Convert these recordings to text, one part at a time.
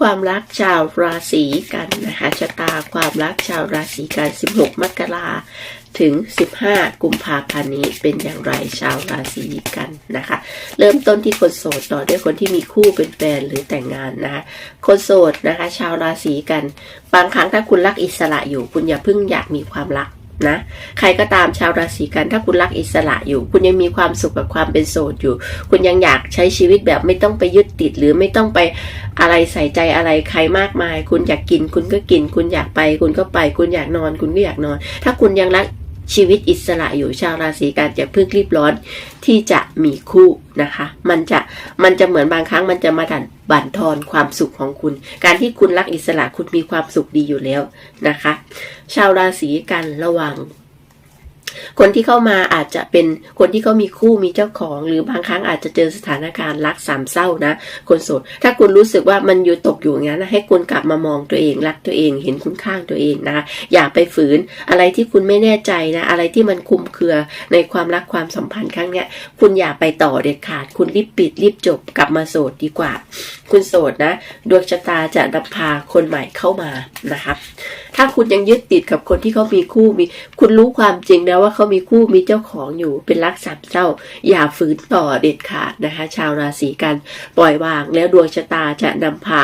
ความรักชาวราศีกันนะคะชะตาความรักชาวราศีกัน 16 มกราถึง 15 กุมภาพันธ์นี้เป็นอย่างไรชาวราศีกันนะคะ เริ่มต้นที่คนโสดต่อด้วยคนที่มีคู่เป็นแฟนหรือแต่งงานนะคะคนโสดนะคะ ชาวราศีกัน บางครั้งถ้าคุณรักอิสระอยู่ คุณอย่าเพิ่งอยากมีความรัก นะใครก็ตามชาวราศีกัน ถ้าคุณรักอิสระอยู่ คุณยังมีความสุขกับความเป็นโสดอยู่ คุณยังอยากใช้ชีวิตแบบไม่ต้องไปยึดติด หรือไม่ต้องไปอะไรใส่ใจอะไรใครมากมาย คุณอยากกิน คุณก็กิน คุณอยากไป คุณก็ไป คุณอยากนอน คุณก็อยากนอน ถ้าคุณยังรัก ชีวิตอิสระอยู่ชาวราศีกันจะเพิ่งรีบร้อนที่จะมีคู่นะคะ มันจะมันจะเหมือนบางครั้งมันจะมาดันบั่นทอนความสุขของคุณ การที่คุณรักอิสระคุณมีความสุขดีอยู่แล้วนะคะ ชาวราศีกันระวัง คนที่เข้ามาอาจจะเป็นคนที่เขามีคู่มีเจ้าของ หรือบางครั้งอาจจะเจอสถานการณ์รักสามเศร้านะ คนโสด ถ้าคุณรู้สึกว่ามันอยู่ตกอยู่อย่างนั้นนะให้คุณกลับมามองตัวเองรักตัวเอง เห็นคุณค่างตัวเองนะ อย่าไปฝืนอะไรที่คุณไม่แน่ใจนะ อะไรที่มันคุมเครือในความรักความสัมพันธ์ครั้งเนี้ย คุณอย่าไปต่อเด็ดขาด คุณรีบปิดรีบจบกลับมาโสดดีกว่า คุณโสดนะ ดวงชะตาจะนำพาคนใหม่เข้ามานะครับ ถ้าคุณยังยึดติดกับคนที่เขามีคู่มี คุณรู้ความจริงนะว่าเขามีคู่มีเจ้าของอยู่เป็นรักสามเศร้า อย่าฝืนต่อเด็ดขาดนะคะ ชาวราศีกันปล่อยวางแล้วดวงชะตาจะนำพา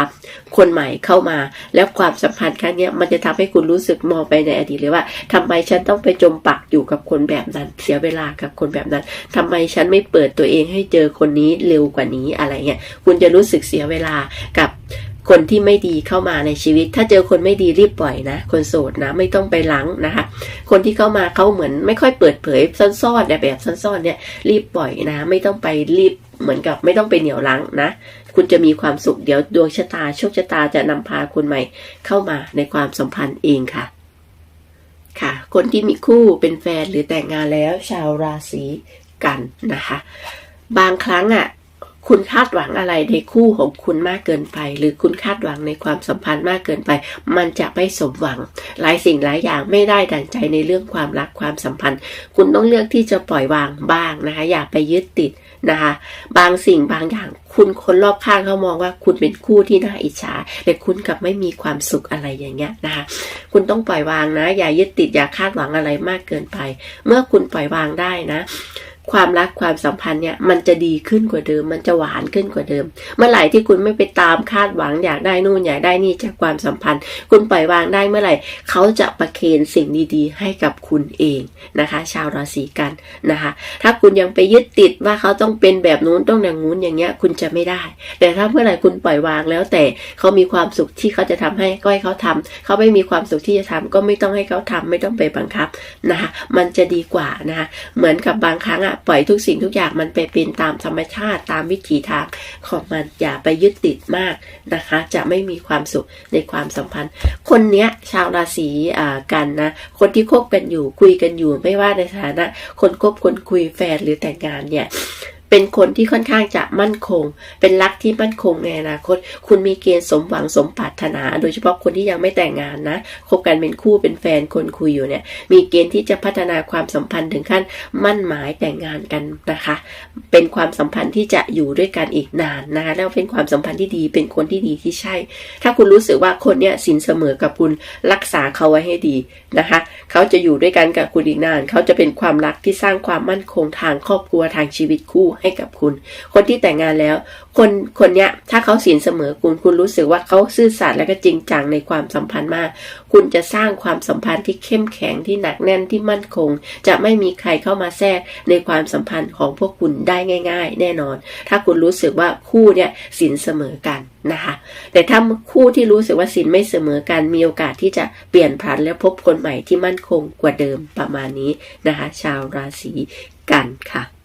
คนใหม่เข้ามา แล้วความสัมพันธ์ครั้งนี้มันจะทำให้คุณรู้สึกมองไปในอดีตเลยว่าทำไมฉันต้องไปจมปักอยู่กับคนแบบนั้นเสียเวลากับคนแบบนั้นทำไมฉันไม่เปิดตัวเองให้เจอคนนี้เร็วกว่านี้อะไรเงี้ยคุณจะรู้สึกเสียเวลากับ คนที่ไม่ดีเข้ามาในชีวิต ถ้าเจอคนไม่ดีรีบปล่อยนะ คนโสดนะไม่ต้องไปหลังนะคะ คนที่เข้ามาเขาเหมือนไม่ค่อยเปิดเผยซ่อนๆนแบบซ่อนๆเนี่ยรีบปล่อยนะ ไม่ต้องไปรีบเหมือนกับไม่ต้องไปเหนียวลังนะ คุณจะมีความสุขเดี๋ยวดวงชะตาโชคชะตาจะนำพาคนใหม่เข้ามาในความสัมพันธ์เองค่ะ ค่ะ คนที่มีคู่เป็นแฟนหรือแต่งงานแล้วชาวราศีกันนะคะ บางครั้งอะ คุณคาดหวังอะไรในคู่ของคุณมากเกินไป หรือคุณคาดหวังในความสัมพันธ์มากเกินไป มันจะไม่สมหวัง หลายสิ่งหลายอย่างไม่ได้ดังใจในเรื่องความรักความสัมพันธ์ คุณต้องเลือกที่จะปล่อยวางบ้างนะคะ อย่าไปยึดติดนะคะ บางสิ่งบางอย่างคุณคนรอบข้างเขามองว่าคุณเป็นคู่ที่น่าอิจฉาแต่คุณกลับไม่มีความสุขอะไรอย่างเงี้ยนะคะ คุณต้องปล่อยวางนะ อย่ายึดติดอย่าคาดหวังอะไรมากเกินไป เมื่อคุณปล่อยวางได้นะ ความรักความสัมพันธ์เนี่ยมันจะดีขึ้นกว่าเดิม มันจะหวานขึ้นกว่าเดิม เมื่อไหร่ที่คุณไม่ไปตามคาดหวังอยากได้นู่นอยากได้นี่จากความสัมพันธ์ คุณปล่อยวางได้เมื่อไหร่ เขาจะประเคนสิ่งดีๆ ให้กับคุณเองนะคะ ชาวราศีกันนะคะ ถ้าคุณยังไปยึดติดว่าเขาต้องเป็นแบบนู้นต้องอย่างนู้นอย่างเงี้ยคุณจะไม่ได้ แต่ถ้าเมื่อไหร่คุณปล่อยวางแล้วแต่เขามีความสุขที่เขาจะทำให้ก็ให้เขาทำเขาไม่มีความสุขที่จะทำก็ไม่ต้องให้เขาทำไม่ต้องไปบังคับนะคะ มันจะดีกว่านะคะเหมือนกับบางครั้งอะปล่อยทุกสิ่งทุกอย่างมันไปเป็นตามธรรมชาติตามวิถีทางของมันอย่าไปยึดติดมากนะคะ จะไม่มีความสุขในความสัมพันธ์ คนเนี้ยชาวราศีอ่ากันนะ คนที่คบกันอยู่คุยกันอยู่ไม่ว่าในฐานะ คนคบคนคุยแฟนหรือแต่งงานเนี่ย เป็นคนที่ค่อนข้างจะมั่นคง เป็นรักที่มั่นคงในอนาคต คุณมีเกณฑ์สมหวังสมปรารถนา โดยเฉพาะคนที่ยังไม่แต่งงานนะ คบกันเป็นคู่เป็นแฟนคนคุยอยู่เนี่ย มีเกณฑ์ที่จะพัฒนาความสัมพันธ์ถึงขั้นมั่นหมายแต่งงานกันนะคะ เป็นความสัมพันธ์ที่จะอยู่ด้วยกันอีกนานนะคะ แล้วเป็นความสัมพันธ์ที่ดี เป็นคนที่ดีที่ใช่ ถ้าคุณรู้สึกว่าคนเนี้ยสินเสมอกับคุณ รักษาเขาไว้ให้ดีนะคะ เขาจะอยู่ด้วยกันกับคุณอีกนาน เขาจะเป็นความรักที่สร้างความมั่นคงทางครอบครัวทางชีวิตคู่ให้กับคุณ คนที่แต่งงานแล้ว คนคนเนี้ยถ้าเขาสินเสมอคุณคุณรู้สึกว่าเขาซื่อสัตย์และก็จริงจังในความสัมพันธ์มาก คุณจะสร้างความสัมพันธ์ที่เข้มแข็งที่หนักแน่นที่มั่นคง จะไม่มีใครเข้ามาแทรกในความสัมพันธ์ของพวกคุณได้ง่าย ๆ แน่นอน ถ้าคุณรู้สึกว่าคู่เนี่ยสินเสมอกันนะคะแต่ถ้าคู่ที่รู้สึกว่าสินไม่เสมอกันมีโอกาสที่จะเปลี่ยนผันและพบคนใหม่ที่มั่นคงกว่าเดิมประมาณนี้นะคะ ชาวราศีกันค่ะ